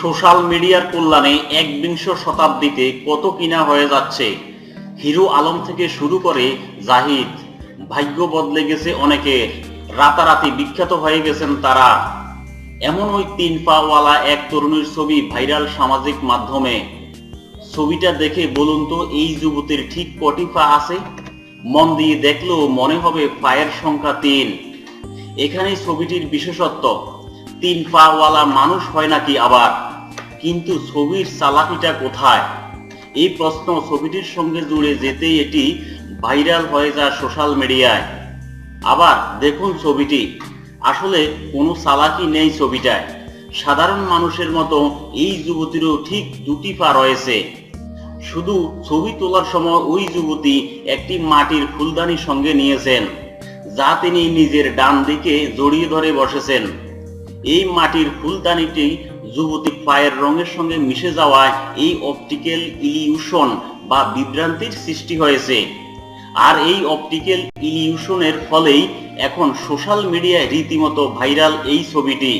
Social মিডিয়ার কল্যাণে একবিংশ শতাব্দীতে কত কিনা হয়ে যাচ্ছে? হিরো আলম থেকে শুরু করে জাহিদ, ভাগ্য বদলে গেছে অনেকের। রাতারাতি বিখ্যাত হয়ে গেছেন তারা। এমন ওই তিন পাওয়ালা এক তরুণীর ছবি ভাইরাল সামাজিক মাধ্যমে। ছবিটা দেখে বলুন তো, এই যুবতীর ঠিক কটি পা আছে? মন দিয়ে দেখলেও মনে হবে পায়ের সংখ্যা তিন। এখানে ছবিটির বিশেষত্ব, তিন পাওয়ালা মানুষ হয় নাকি আবার? কিন্তু ছবির চালাকিটা কোথায়? এই প্রশ্ন ছবিটির সঙ্গে জুড়ে যেতেই এটি ভাইরাল হয়ে যায় সোশ্যাল মিডিয়ায়। আবার দেখুন ছবিটি। আসলে কোনো চালাকি নেই ছবিটায়। সাধারণ মানুষের মতো এই যুবতীরও ঠিক দুটি পা রয়েছে। শুধু ছবি তোলার সময় ওই যুবতী একটি মাটির ফুলদানি সঙ্গে নিয়েছেন, যা তিনি নিজের ডান দিকে জড়িয়ে ধরে বসেছেন। এই মাটির ফুলদানিটি যুবতী পায়ের রঙের সঙ্গে মিশে যাওয়ায় এই অপটিক্যাল ইলিউশন বা বিভ্রান্তির সৃষ্টি হয়েছে। আর এই অপটিক্যাল ইলিউশনের ফলেই এখন সোশ্যাল মিডিয়ায় রীতিমতো ভাইরাল এই ছবিটি।